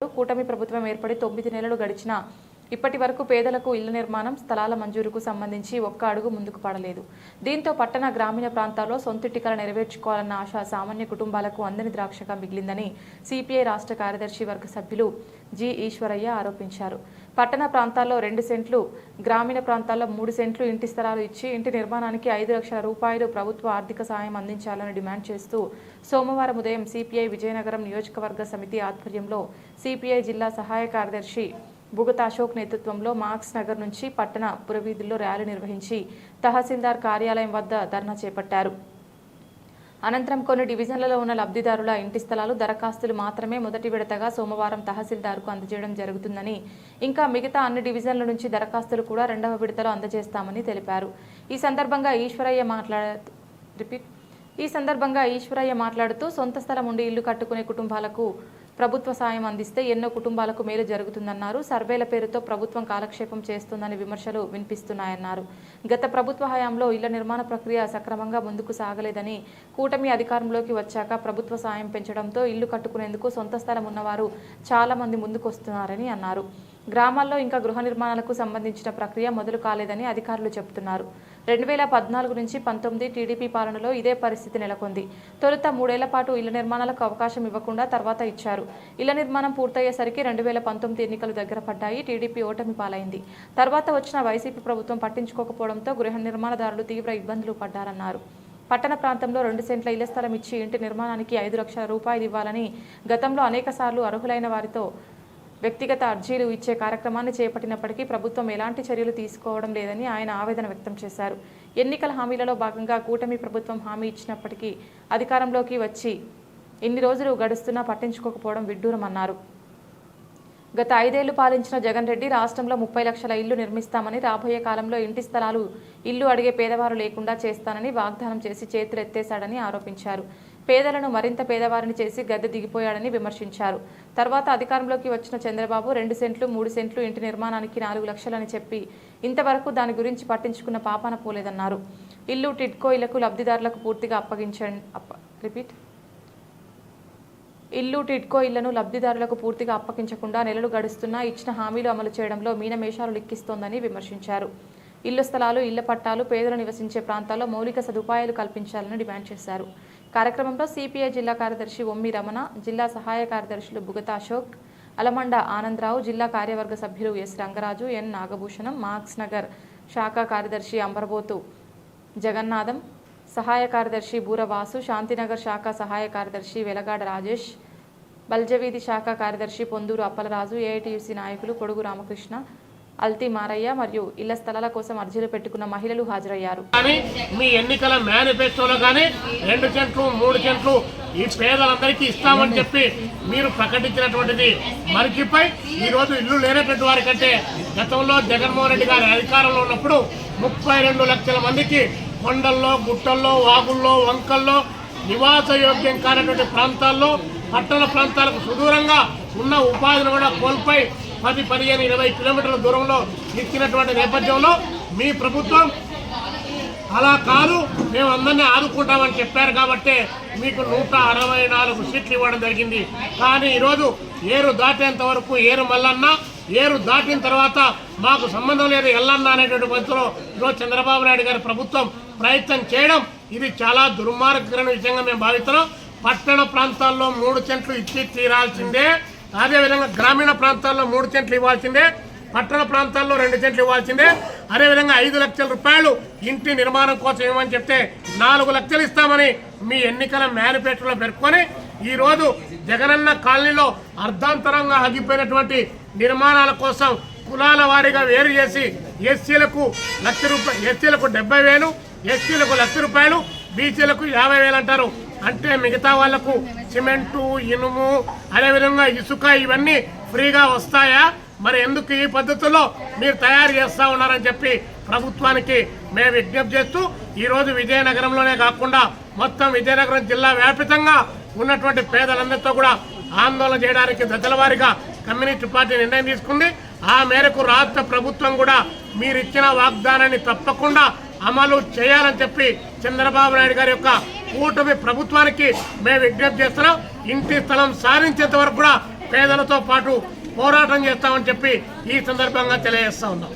కూటమి ప్రభుత్వం ఏర్పడి తొమ్మిది నెలలు గడిచినా ఇప్పటి వరకు పేదలకు ఇళ్ళ నిర్మాణం స్థలాల మంజూరుకు సంబంధించి ఒక్క అడుగు ముందుకు పడలేదు. దీంతో పట్టణ గ్రామీణ ప్రాంతాల్లో సొంతింటికల నెరవేర్చుకోవాలన్న ఆశ సామాన్య కుటుంబాలకు అందని ద్రాక్షగా మిగిలిందని సిపిఐ రాష్ట్ర కార్యదర్శి వర్గ సభ్యులు జి ఈశ్వరయ్య ఆరోపించారు. పట్టణ ప్రాంతాల్లో రెండు సెంట్లు గ్రామీణ ప్రాంతాల్లో మూడు సెంట్లు ఇంటి స్థలాలు ఇచ్చి ఇంటి నిర్మాణానికి ఐదు లక్షల రూపాయలు ప్రభుత్వ ఆర్థిక సాయం అందించాలని డిమాండ్ చేస్తూ సోమవారం ఉదయం సిపిఐ విజయనగరం నియోజకవర్గ సమితి ఆధ్వర్యంలో సిపిఐ జిల్లా సహాయ కార్యదర్శి బుగత అశోక్ నేతృత్వంలో మార్క్స్ నగర్ నుంచి పట్టణ పురవీధుల్లో ర్యాలీ నిర్వహించి తహసీల్దార్ కార్యాలయం వద్ద ధర్నా చేపట్టారు. అనంతరం కొన్ని డివిజన్లలో ఉన్న లబ్ధిదారుల ఇంటి స్థలాలు దరఖాస్తులు మాత్రమే మొదటి విడతగా సోమవారం తహసీల్దార్కు అందజేయడం జరుగుతుందని ఇంకా మిగతా అన్ని డివిజన్ల నుంచి దరఖాస్తులు కూడా రెండవ విడతలో అందజేస్తామని తెలిపారు. ఈ సందర్భంగా ఈశ్వరయ్య మాట్లాడుతూ రిపీట్. ఈ సందర్భంగా ఈశ్వరయ్య మాట్లాడుతూ సొంత స్థలం ఉండి ఇల్లు కట్టుకునే కుటుంబాలకు ప్రభుత్వ సాయం అందిస్తే ఎన్నో కుటుంబాలకు మేలు జరుగుతుందన్నారు. సర్వేల పేరుతో ప్రభుత్వం కాలక్షేపం చేస్తుందని విమర్శలు వినిపిస్తున్నాయన్నారు. గత ప్రభుత్వ హయాంలో ఇళ్ళ నిర్మాణ ప్రక్రియ సక్రమంగా ముందుకు సాగలేదని కూటమి అధికారంలోకి వచ్చాక ప్రభుత్వ సాయం పెంచడంతో ఇల్లు కట్టుకునేందుకు సొంత స్థలం ఉన్నవారు చాలా మంది ముందుకొస్తున్నారని అన్నారు. గ్రామాల్లో ఇంకా గృహ నిర్మాణాలకు సంబంధించిన ప్రక్రియ మొదలు కాలేదని అధికారులు చెబుతున్నారు. రెండు వేల పద్నాలుగు నుంచి పంతొమ్మిది టీడీపీ పాలనలో ఇదే పరిస్థితి నెలకొంది. తొలుత మూడేళ్ళ పాటు ఇళ్ళ నిర్మాణాలకు అవకాశం ఇవ్వకుండా తర్వాత ఇచ్చారు. ఇళ్ళ నిర్మాణం పూర్తయ్యేసరికి రెండు వేల పంతొమ్మిది ఎన్నికలు దగ్గర పడ్డాయి. టీడీపీ ఓటమి పాలైంది. తర్వాత వచ్చిన వైసీపీ ప్రభుత్వం పట్టించుకోకపోవడంతో గృహ నిర్మాణదారులు తీవ్ర ఇబ్బందులు పడ్డారన్నారు. పట్టణ ప్రాంతంలో రెండు సెంట్ల ఇళ్ళ స్థలం ఇచ్చి ఇంటి నిర్మాణానికి ఐదు లక్షల రూపాయలు ఇవ్వాలని గతంలో అనేకసార్లు అర్హులైన వారితో వ్యక్తిగత అర్జీలు ఇచ్చే కార్యక్రమాన్ని చేపట్టినప్పటికీ ప్రభుత్వం ఎలాంటి చర్యలు తీసుకోవడం లేదని ఆయన ఆవేదన వ్యక్తం చేశారు. ఎన్నికల హామీలలో భాగంగా కూటమి ప్రభుత్వం హామీ ఇచ్చినప్పటికీ అధికారంలోకి వచ్చి ఇన్ని రోజులు గడుస్తున్నా పట్టించుకోకపోవడం విడ్డూరమన్నారు. గత ఐదేళ్ళు పాలించిన జగన్ రెడ్డి రాష్ట్రంలో ముప్పై లక్షల ఇల్లు నిర్మిస్తామని రాబోయే కాలంలో ఇంటి స్థలాలు ఇల్లు అడిగే పేదవారు లేకుండా చేస్తానని వాగ్దానం చేసి చేతులెత్తేశాడని ఆరోపించారు. పేదలను మరింత పేదవారిని చేసి గద్దె దిగిపోయాడని విమర్శించారు. తర్వాత అధికారంలోకి వచ్చిన చంద్రబాబు రెండు సెంట్లు మూడు సెంట్లు ఇంటి నిర్మాణానికి నాలుగు లక్షలని చెప్పి ఇంతవరకు దాని గురించి పట్టించుకున్న పాపాన పోలేదన్నారు. ఇల్లు టిడ్కో ఇళ్ళకు లబ్ధిదారులకు పూర్తిగా అప్పగించండి రిపీట్. ఇల్లు టిడ్కో ఇళ్ళను లబ్ధిదారులకు పూర్తిగా అప్పగించకుండా నెలలు గడుస్తున్నా ఇచ్చిన హామీలు అమలు చేయడంలో మీనమేషాలు లిక్కిస్తోందని విమర్శించారు. ఇళ్ళ స్థలాలు ఇళ్ళ పట్టాలు పేదలు నివసించే ప్రాంతాల్లో మౌలిక సదుపాయాలు కల్పించాలని డిమాండ్ చేశారు. కార్యక్రమంలో సిపిఐ జిల్లా కార్యదర్శి ఒమ్మి రమణ జిల్లా సహాయ కార్యదర్శులు బుగత అశోక్ అలమండ ఆనందరావు జిల్లా కార్యవర్గ సభ్యులు S Rangaraju N Nagabhushanam Marx Nagar శాఖ కార్యదర్శి అంబర్బోతు జగన్నాథం సహాయ కార్యదర్శి బూరవాసు శాంతినగర్ శాఖ సహాయ కార్యదర్శి వెలగాడ రాజేష్ బల్జవీధి శాఖ కార్యదర్శి పొందూరు అప్పలరాజు ఏఐటియుసి నాయకులు పొడుగు రామకృష్ణ అల్తి మారయ్య మరియు ఇళ్ళ స్థలాల కోసం అర్జీలు పెట్టుకున్న మహిళలు హాజరయ్యారు. కానీ మీ ఎన్నికల మేనిఫెస్టోలో కానీ రెండు సెంట్లు మూడు సెంట్లు ఈ పేదలందరికీ ఇస్తామని చెప్పి మీరు ప్రకటించినటువంటిది మరికిపై ఈరోజు ఇల్లు లేనటువంటి వారికంటే గతంలో జగన్మోహన్ రెడ్డి గారి అధికారంలో ఉన్నప్పుడు ముప్పై రెండు లక్షల మందికి కొండల్లో గుట్టల్లో వాగుల్లో వంకల్లో నివాస యోగ్యం కానటువంటి ప్రాంతాల్లో పట్టణ ప్రాంతాలకు సుదూరంగా ఉన్న ఉపాధిని కూడా కోల్పోయి పది పదిహేను ఇరవై కిలోమీటర్ల దూరంలో ఇచ్చినటువంటి నేపథ్యంలో మీ ప్రభుత్వం అలా కాదు మేము అందరినీ ఆదుకుంటామని చెప్పారు కాబట్టి మీకు నూట అరవై నాలుగు సీట్లు ఇవ్వడం జరిగింది. కానీ ఈరోజు ఏరు దాటేంత వరకు ఏరు మల్లన్న ఏరు దాటిన తర్వాత మాకు సంబంధం లేదు ఎల్లన్నా అనేటువంటి పద్ధతిలో ఈరోజు చంద్రబాబు నాయుడు గారి ప్రభుత్వం ప్రయత్నం చేయడం ఇది చాలా దుర్మార్గకరమైన విషయంగా మేము భావిస్తున్నాం. పట్టణ ప్రాంతాల్లో మూడు సెంట్లు ఇచ్చి తీరాల్సిందే. అదేవిధంగా గ్రామీణ ప్రాంతాల్లో మూడు సెంట్లు ఇవ్వాల్సిందే పట్టణ ప్రాంతాల్లో రెండు సెంట్లు ఇవ్వాల్సిందే. అదేవిధంగా ఐదు లక్షల రూపాయలు ఇంటి నిర్మాణం కోసం ఇవ్వమని చెప్తే నాలుగు లక్షలు ఇస్తామని మీ ఎన్నికల మేనిఫెస్టోలో పేర్కొని ఈరోజు జగనన్న కాలనీలో అర్ధాంతరంగా ఆగిపోయినటువంటి నిర్మాణాల కోసం కులాల వారీగా వేరు చేసి ఎస్సీలకు లక్ష రూపాయలు ఎస్సీలకు డెబ్బై వేలు ఎస్సీలకు లక్ష రూపాయలు బీసీలకు యాభై వేలు అంటారు. అంటే మిగతా వాళ్ళకు సిమెంటు ఇనుము అదేవిధంగా ఇసుక ఇవన్నీ ఫ్రీగా వస్తాయా? మరి ఎందుకు ఈ పద్ధతిలో మీరు తయారు చేస్తా ఉన్నారని చెప్పి ప్రభుత్వానికి మేము విజ్ఞప్తి చేస్తూ ఈరోజు విజయనగరంలోనే కాకుండా మొత్తం విజయనగరం జిల్లా వ్యాపితంగా ఉన్నటువంటి పేదలందరితో కూడా ఆందోళన చేయడానికి దశల వారిగా కమ్యూనిస్ట్ పార్టీ నిర్ణయం తీసుకుంది. ఆ మేరకు రాష్ట్ర ప్రభుత్వం కూడా మీరిచ్చిన వాగ్దానాన్ని తప్పకుండా అమలు చేయాలని చెప్పి చంద్రబాబు నాయుడు గారి యొక్క కూటమి ప్రభుత్వానికి మేము విజ్ఞప్తి చేస్తున్నాం. ఇంటి స్థలం సాధించేంత వరకు కూడా పేదలతో పాటు పోరాటం చేస్తామని చెప్పి ఈ సందర్భంగా తెలియజేస్తా ఉన్నాం.